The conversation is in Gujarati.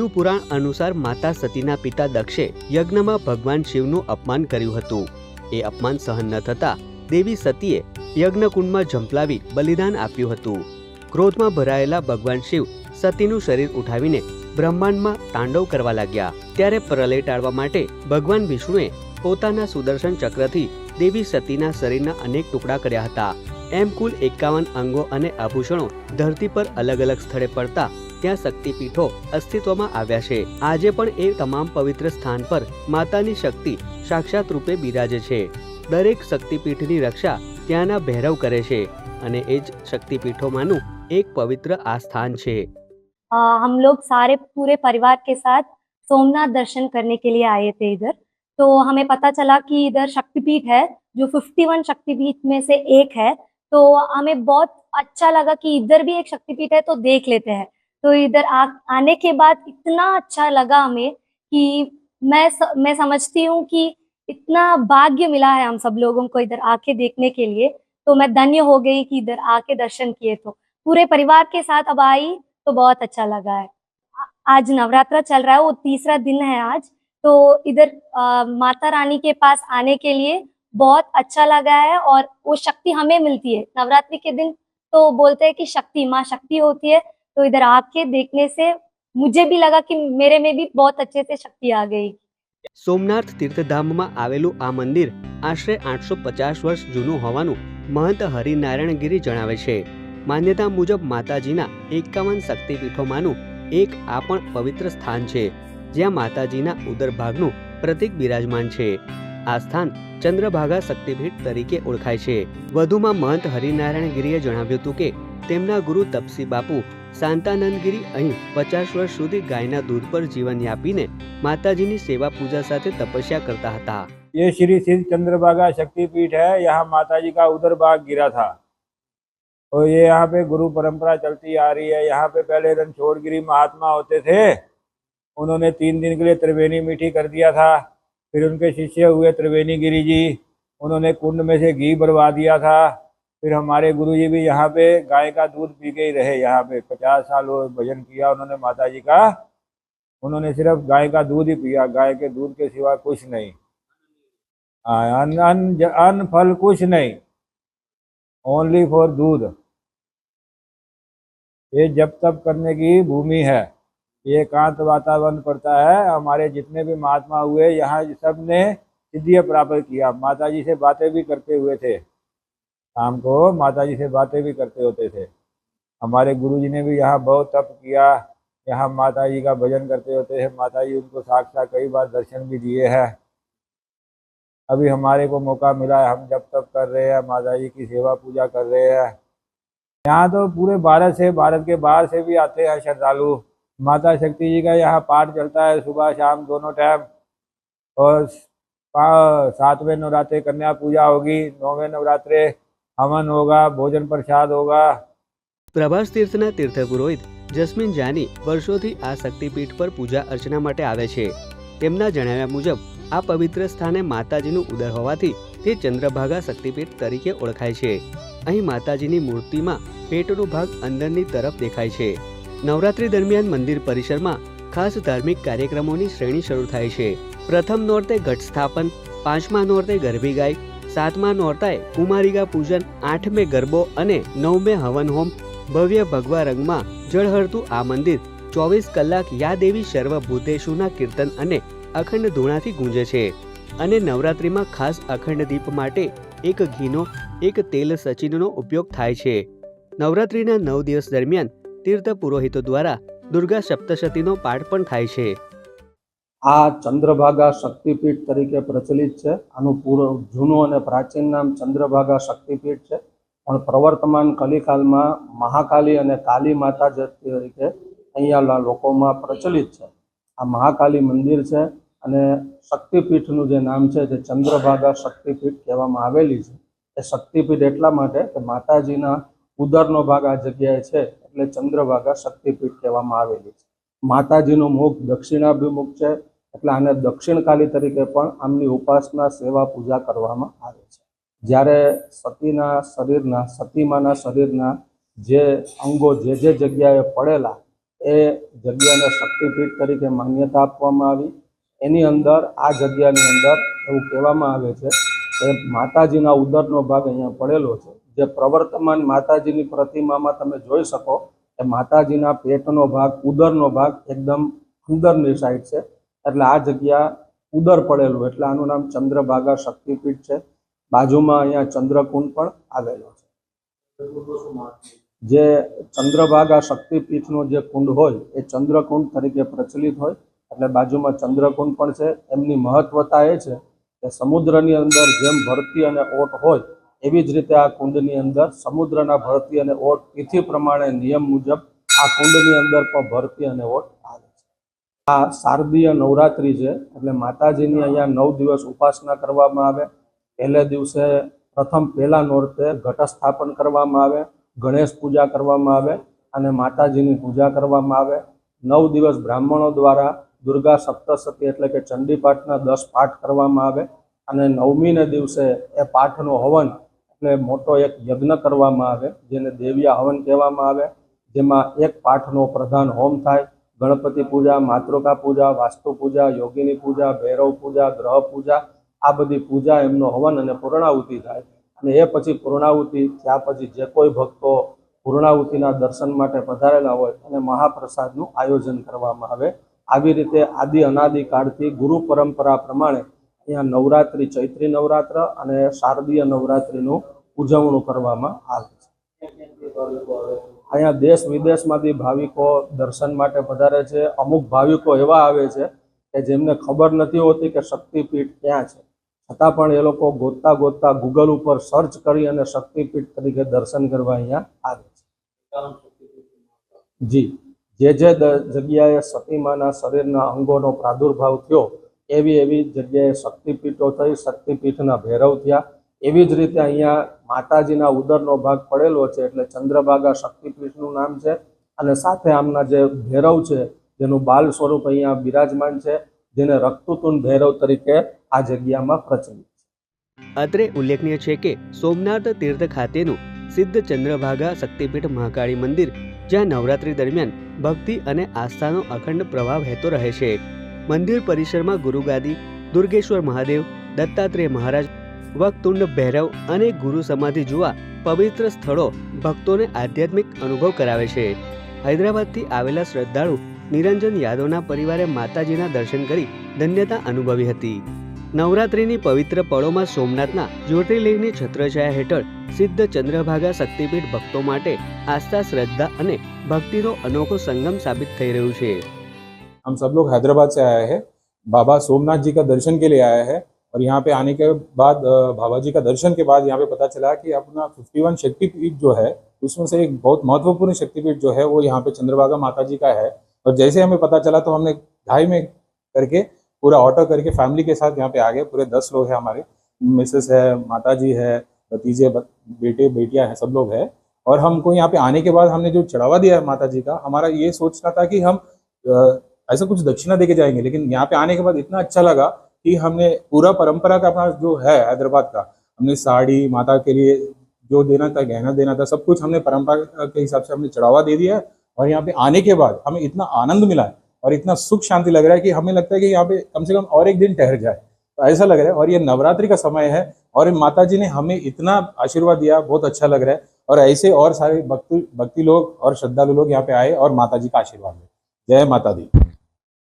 શિવ પુરાણ અનુસાર માતા સતીના પિતા દક્ષે યજ્ઞમાં ભગવાન શિવનું અપમાન કર્યું હતું. એ અપમાન સહન ન થતા દેવી સતીએ યજ્ઞકુંડમાં ઝંપલાવી બલિદાન આપ્યું હતું. ક્રોધમાં ભરાયેલા ભગવાન શિવ સતીનું શરીર ઉઠાવીને બ્રહ્માંડમાં તાંડવ કરવા લાગ્યા. ત્યારે પ્રલય ટાળવા માટે ભગવાન વિષ્ણુએ પોતાના સુદર્શન ચક્રથી દેવી સતીના શરીરના અનેક ટુકડા કર્યા હતા. એમ કુલ એકાવન અંગો અને આભૂષણો ધરતી પર અલગ અલગ સ્થળે પડતા ત્યાં શક્તિપીઠો અસ્તિત્વમાં આવ્યા છે આજે પણ એ તમામ પવિત્ર સ્થાન પર માતાની શક્તિ સાક્ષાત રૂપે બિરાજે છે દરેક શક્તિપીઠની રક્ષા ત્યાંના ભૈરવ કરે છે અને એ જ શક્તિપીઠોમાંનું એક પવિત્ર આ સ્થાન છે अ, हम लोग सारे पूरे परिवार के साथ सोमनाथ दर्शन करने के लिए आए थे इधर तो हमें पता चला कि इधर शक्तिपीठ है जो 51 शक्तिपीठ में से एक है तो हमें बहुत अच्छा लगा कि इधर भी एक शक्तिपीठ है तो देख लेते हैं तो इधर आ, आने के बाद इतना अच्छा लगा हमें कि मैं स, मैं समझती हूँ कि इतना भाग्य मिला है हम सब लोगों को इधर आके देखने के लिए। तो मैं धन्य हो गई कि इधर आके दर्शन किए तो। पूरे परिवार के साथ अब आई तो बहुत अच्छा लगा है। आज नवरात्र चल रहा है वो तीसरा दिन है आज। तो इधर माता रानी के पास आने के लिए बहुत अच्छा लगा है और वो शक्ति हमें मिलती है। नवरात्रि के दिन तो बोलते हैं कि शक्ति माँ शक्ति होती है। तो इधर आके देखने से मुझे भी लगा कि मेरे में भी बहुत अच्छे से शक्ति आ गई સોમનાથ તીર્થધામમાં આવેલું આ મંદિર આશરે આઠસો પચાસ વર્ષ જૂનું હોવાનું મહંત હરિનારાયણગીરી જણાવે છે માન્યતા મુજબ માતાજીના એકાવન શક્તિપીઠોમાંનું એક આ પણ પવિત્ર સ્થાન છે જ્યાં માતાજીના ઉદર ભાગનું પ્રતીક બિરાજમાન છે આ સ્થાન ચંદ્રભાગા શક્તિપીઠ તરીકે ઓળખાય છે વધુમાં મહંત હરિનારાયણગીરીએ જણાવ્યું હતું કે તેમના ગુરુ તપસી બાપુ શાંતાનંદગીરી અહીં પચાસ વર્ષ સુધી ગાયના દૂધ પર જીવન યાપીને माताजी ની सेवा पूजा સાથે તપસ્યા કરતા હતા ये श्री सिद्ध चंद्रभागा शक्तिपीठ है यहाँ माता जी का उधर भाग गिरा था और ये यहाँ पे गुरु परंपरा चलती आ रही है यहाँ पे पहले रणछोड़गिरी महात्मा होते थे उन्होंने तीन दिन के लिए त्रिवेणी मीठी कर दिया था फिर उनके शिष्य हुए त्रिवेणी गिरी जी उन्होंने कुंड में से घी भरवा दिया था फिर हमारे गुरु जी भी यहाँ पे गाय का दूध पी के ही रहे यहाँ पे। पचास साल वो भजन किया उन्होंने माता जी का। उन्होंने सिर्फ़ गाय का दूध ही पिया, गाय के दूध के सिवा कुछ नहीं। अन्न अन्न अन्न फल कुछ नहीं। ओनली फॉर दूध। ये जब तप करने की भूमि है। ये एकांत वातावरण पड़ता है। हमारे जितने भी महात्मा हुए, यहाँ सबने सिद्धियाँ प्राप्त किया माता जी से बातें भी करते हुए थे। शाम को माता जी से बातें भी करते होते थे। हमारे गुरु जी ने भी यहाँ बहुत तप किया। यहाँ माता जी का भजन करते होते हैं। माता जी उनको साक्षात कई बार दर्शन भी दिए हैं। अभी हमारे को मौका मिला है। हम जब तक कर रहे हैं माता जी की सेवा पूजा कर रहे हैं। यहाँ तो पूरे भारत से, भारत के बाहर से भी आते हैं श्रद्धालु। माता शक्ति जी का यहाँ पाठ चलता है सुबह, शाम दोनों टाइम और सातवें नवरात्रे कन्या पूजा होगी, नौवें नवरात्रे। हवन होगा भोजन प्रसाद होगा પ્રભાસ તીર્થના તીર્થ પુરોહિત જસ્મીન જાની વર્ષોથી આ શક્તિપીઠ પર પૂજા અર્ચના માટે આવે છે તેમના જણાવ્યા મુજબ આ પવિત્ર સ્થાને માતાજીનું ઉદર હોવાથી તે ચંદ્રભાગા શક્તિપીઠ તરીકે ઓળખાય છે અહીં માતાજીની મૂર્તિમાં પેટનો ભાગ અંદરની તરફ દેખાય છે નવરાત્રી દરમિયાન મંદિર પરિસરમાં ખાસ ધાર્મિક કાર્યક્રમોની શ્રેણી શરૂ થાય છે પ્રથમ નોરતે ઘટ સ્થાપન પાંચમા નોરતે ગરબી ગાય સાતમા નોરતાએ કુમારિકા પૂજન, આઠમે ગરબો અને નવમે હવન હોમ, ભવ્ય ભગવા રંગમાં જળહળતું આ મંદિર ચોવીસ કલાક યાદેવી સર્વભૂતેશુના કીર્તન અને અખંડ ધૂણાથી ગુંજે છે. અને નવરાત્રિમાં ખાસ અખંડ દીપ માટે એક ઘીનો, એક તેલ સચિનનો ઉપયોગ થાય છે. નવરાત્રિના નવ દિવસ દરમિયાન તીર્થ પુરોહિતો દ્વારા દુર્ગા સપ્તશતીનો પાઠ પણ થાય છે. આ ચંદ્રભાગા શક્તિપીઠ તરીકે પ્રચલિત છે. આનું પૂર્વ જૂનું અને પ્રાચીન નામ ચંદ્રભાગા શક્તિપીઠ છે. પણ પ્રવર્તમાન કલિકાલમાં મહાકાલી અને કાલી માતા જ તરીકે અહીંયા લોકોમાં પ્રચલિત છે. આ મહાકાલી મંદિર છે અને શક્તિપીઠનું જે નામ છે તે ચંદ્રભાગા શક્તિપીઠ કહેવામાં આવેલી છે. એ શક્તિપીઠ એટલા માટે કે માતાજીના ઉદરનો ભાગ આ જગ્યાએ છે એટલે ચંદ્રભાગા શક્તિપીઠ કહેવામાં આવેલી છે. માતાજીનું મુખ દક્ષિણાભિમુખ છે એટલે આને દક્ષિણકાલી તરીકે પણ આમની ઉપાસના સેવા પૂજા કરવામાં આવે છે. જ્યારે સતીના શરીરના, સતીમાના શરીરના જે અંગો જે જે જગ્યાએ પડેલા, એ જગ્યાને શક્તિપીઠ તરીકે માન્યતા આપવામાં આવી. એની અંદર, આ જગ્યાની અંદર એવું કહેવામાં આવે છે કે માતાજીના ઉદરનો ભાગ અહીંયા પડેલો છે. જે પ્રવર્તમાન માતાજીની પ્રતિમામાં તમે જોઈ શકો કે માતાજીના પેટનો ભાગ, ઉદરનો ભાગ એકદમ અંદરની સાઈડ છે. એટલે આ જગ્યા ઉદર પડેલું, એટલે આનું નામ ચંદ્રભાગા શક્તિપીઠ છે. બાજુમાં અહીંયા ચંદ્રકુંડ પણ આવેલો છે. જે ચંદ્રભાગા શક્તિપીઠનો જે કુંડ હોય, એ ચંદ્રકુંડ તરીકે પ્રચલિત હોય, એટલે બાજુમાં ચંદ્રકુંડ પણ છે. એમની મહત્વતા એ છે કે સમુદ્રની અંદર જેમ ભરતી અને ઓટ હોય, એવી જ રીતે આ કુંડની અંદર સમુદ્રના ભરતી અને ઓટ તિથિ પ્રમાણે નિયમ મુજબ આ કુંડની અંદર પણ ભરતી અને ઓટ આ શારદીય નવરાત્રિ છે, એટલે માતાજીની અહીંયા નવ દિવસ ઉપાસના કરવામાં આવે. પહેલે દિવસે પ્રથમ પહેલા નોરતે ઘટ સ્થાપન કરવામાં આવે, ગણેશ પૂજા કરવામાં આવે અને માતાજીની પૂજા કરવામાં આવે. નવ દિવસ બ્રાહ્મણો દ્વારા દુર્ગા સપ્તસતી એટલે કે ચંડીપાઠના દસ પાઠ કરવામાં આવે અને નવમીને દિવસે એ પાઠનો હવન એટલે મોટો એક યજ્ઞ કરવામાં આવે, જેને દેવ્યા હવન કહેવામાં આવે, જેમાં એક પાઠનો પ્રધાન હોમ થાય. ગણપતિ પૂજા, માતૃકા પૂજા, વાસ્તુ પૂજા, યોગીની પૂજા, ભૈરવ પૂજા, ગ્રહ પૂજા, આ બધી પૂજા એમનો હવન અને પૂર્ણાહુતિ થાય. અને એ પછી પૂર્ણાહુતિ, ત્યાં પછી જે કોઈ ભક્તો પૂર્ણાહુતિના દર્શન માટે પધારેલા હોય અને મહાપ્રસાદનું આયોજન કરવામાં આવે. આવી રીતે આદિ અનાદિ કાળથી ગુરુ પરંપરા પ્રમાણે અહીંયા નવરાત્રિ, ચૈત્રી નવરાત્ર અને શારદીય નવરાત્રિનું ઉજવણું કરવામાં આવે છે. અહીંયા દેશ વિદેશમાંથી ભાવિકો દર્શન માટે પધારે છે. અમુક ભાવિકો એવા આવે છે કે જેમને ખબર નથી હોતી કે શક્તિપીઠ ક્યાં છે. છતાં પણ એ લોકો ગોતતા ગોતતા ગૂગલ ઉપર સર્ચ કરી અને શક્તિપીઠ તરીકે દર્શન કરવા અહીંયા આવે છે. જી. જે જે જગ્યાએ સતીમાના શરીરના અંગોનો પ્રાદુર્ભાવ થયો, એવી એવી જગ્યાએ શક્તિપીઠો થઈ, શક્તિપીઠના ભૈરવ થયા. એવી જ રીતે અહીંયા માતાજીના ઉદરનો ભાગ પડેલો છે એટલે ચંદ્રભાગા શક્તિપીઠનું નામ છે. અને સાથે આમના જે ભૈરવ છે, જેનું બાલ સ્વરૂપ અહીંયા બિરાજમાન છે, જેને રક્તુતુન ભૈરવ તરીકે આ જગ્યામાં પ્રચલિત છે. અત્રે ઉલ્લેખનીય છે કે સોમનાથ તીર્થ ખાતેનું સિદ્ધ ચંદ્રભાગા શક્તિપીઠ મહાકાળી મંદિર, જ્યાં નવરાત્રી દરમિયાન ભક્તિ અને આસ્થાનો અખંડ પ્રવાહ વહેતો રહે છે. મંદિર પરિસરમાં ગુરુગાદી, દુર્ગેશ્વર મહાદેવ, દત્તાત્રેય મહારાજ વક્તુંડ ભૈરવ અને ગુરુ સમાધિ જોવા પવિત્ર સ્થળો ભક્તોને આધ્યાત્મિક અનુભવ કરાવે છે હૈદરાબાદથી આવેલા શ્રદ્ધાળુ નિરંજન યાદવના પરિવારે માતાજીના દર્શન કરી ધન્યતા અનુભવી હતી નવરાત્રિની પવિત્ર પળોમાં સોમનાથના જ્યોતિર્લિંગની છત્રછાયા હેઠળ સિદ્ધ ચંદ્રભાગા શક્તિપીઠ ભક્તો માટે આસ્થા શ્રદ્ધા અને ભક્તિનો અનોખો સંગમ સાબિત થઈ રહ્યું છે हम सब लोग हैदराबाद से आए हैं बाबा सोमनाथ जी का दर्शन के लिए आए हैं और यहाँ पे आने के बाद बाबा जी का दर्शन के बाद यहाँ पे पता चला कि अपना 51 शक्तिपीठ जो है, उसमें से एक बहुत महत्वपूर्ण शक्तिपीठ जो है, वो यहाँ पे चंद्रभागा माता जी का है। और जैसे हमें पता चला तो हमने ढाई में करके पूरा ऑटो करके फैमिली के साथ यहाँ पे आ गए। पूरे दस लोग हैं हमारे। मिसेस है माता जी है, भतीजे बेटे, बेटियाँ हैं, सब लोग हैं। और हमको यहाँ पे आने के बाद हमने जो चढ़ावा दिया है माता जी का, हमारा ये सोचना था कि हम ऐसा कुछ दक्षिणा देके जाएँगे, लेकिन यहाँ पे आने के बाद इतना अच्छा लगा कि हमने पूरा परंपरा का अपना जो है हैदराबाद का, हमने साड़ी, माता के लिए जो देना था, गहना देना था, सब कुछ हमने परंपरा के हिसाब से हमने चढ़ावा दे दिया है। और यहाँ पे आने के बाद हमें इतना आनंद मिला है और इतना सुख शांति लग रहा है कि हमें लगता है कि यहाँ पे कम से कम और एक दिन ठहर जाए। तो ऐसा लग रहा है और ये नवरात्रि का समय है और माता जी ने हमें इतना आशीर्वाद दिया, बहुत अच्छा लग रहा है। और ऐसे और सारे भक्ति भक्ति लोग और श्रद्धालु लोग यहाँ पे आए और माता जी का आशीर्वाद लें। जय माता दी